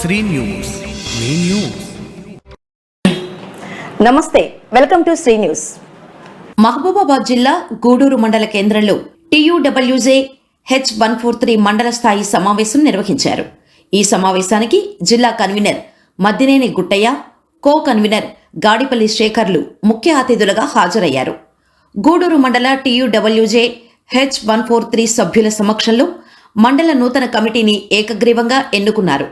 Shri news. మీ news. నమస్తే welcome to Sri news. Mahabubabad జిల్లా గూడూరు మండల కేంద్రంలో TUWJ H one four three మండల స్థాయి సమావేశం నిర్వహించారు. ఈ సమావేశానికి జిల్లా convener Maddineni Guttaiah co convener Gadipalli శేఖర్లు ముఖ్య అతిథులుగా హాజరయ్యారు. గూడూరు మండల TUWJ H one four three సభ్యుల సమక్షంలో మండల నూతన కమిటీని ఏకగ్రీవంగా ఎన్నుకున్నారు.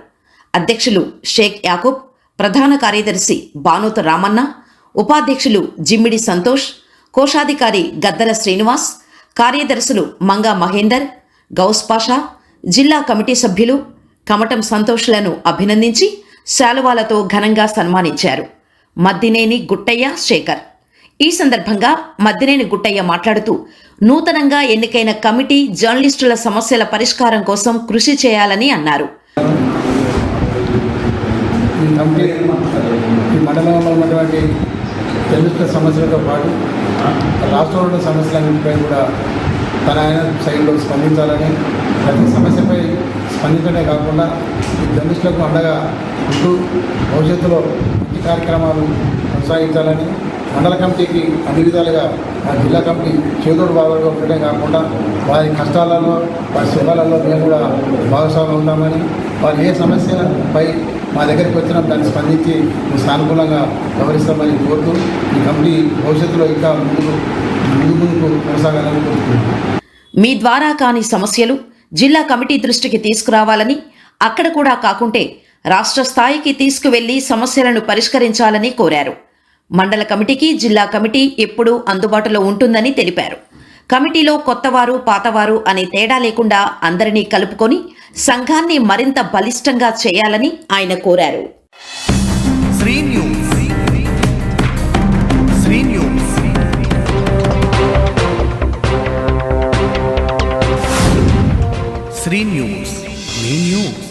అధ్యక్షులు షేక్ యాకూబ్ ప్రధాన కార్యదర్శి బానోత రామన్న ఉపాధ్యక్షులు జిమ్మిడి సంతోష్ కోశాధికారి గద్దల శ్రీనివాస్ కార్యదర్శులు మంగా మహేందర్ గౌస్ పాషా జిల్లా కమిటీ సభ్యులు కమటం సంతోష్లను అభినందించి శాలువాలతో ఘనంగా సన్మానించారు. మద్దినేని గుట్టయ్య శేఖర్. ఈ సందర్భంగా మద్దినేని గుట్టయ్య మాట్లాడుతూ నూతనంగా ఎన్నికైన కమిటీ జర్నలిస్టుల సమస్యల పరిష్కారం కోసం కృషి చేయాలని అన్నారు. ఈ ఈ మండలంలో ఉన్నటువంటి జర్నలిస్టుల సమస్యలతో పాటు రాష్ట్రంలో ఉన్న సమస్యలన్నింటిపై కూడా తన ఆయన శైలిలో స్పందించాలని ప్రతి సమస్యపై స్పందించడమే కాకుండా ఈ జర్నలిస్టులకు అండగా ఉంటూ భవిష్యత్తులో మంచి కార్యక్రమాలు కొనసాగించాలని మండల కమిటీకి అన్ని విధాలుగా ఆ జిల్లా కమిటీ చేదోడు బాగా ఉండటమే కాకుండా వారి కష్టాలలో వారి సుఖాలలో మేము కూడా భాగస్వామి ఉంటామని వారు ఏ సమస్యపై మా దగ్గరికి వచ్చిన దాన్ని స్పందించి సానుకూలంగా వ్యవహరిస్తామని కోరుతూ ఈ కమిటీ భవిష్యత్తులో ఇంకా ముందుకు ముందు ముందుకు కొనసాగాలని కోరుతున్నాను మీ ద్వారా కాని సమస్యలు జిల్లా కమిటీ దృష్టికి తీసుకురావాలని అక్కడ కూడా కాకుంటే రాష్ట్ర స్థాయికి తీసుకువెళ్ళి సమస్యలను పరిష్కరించాలని కోరారు. మండల కమిటీకి జిల్లా కమిటీ ఎప్పుడూ అందుబాటులో ఉంటుందని తెలిపారు. కమిటీలో కొత్తవారు పాతవారు అనే తేడా లేకుండా అందరినీ కలుపుకొని సంఘాన్ని మరింత బలిష్టంగా చేయాలని ఆయన కోరారు. శ్రీ న్యూస్ శ్రీ న్యూస్ మీ న్యూస్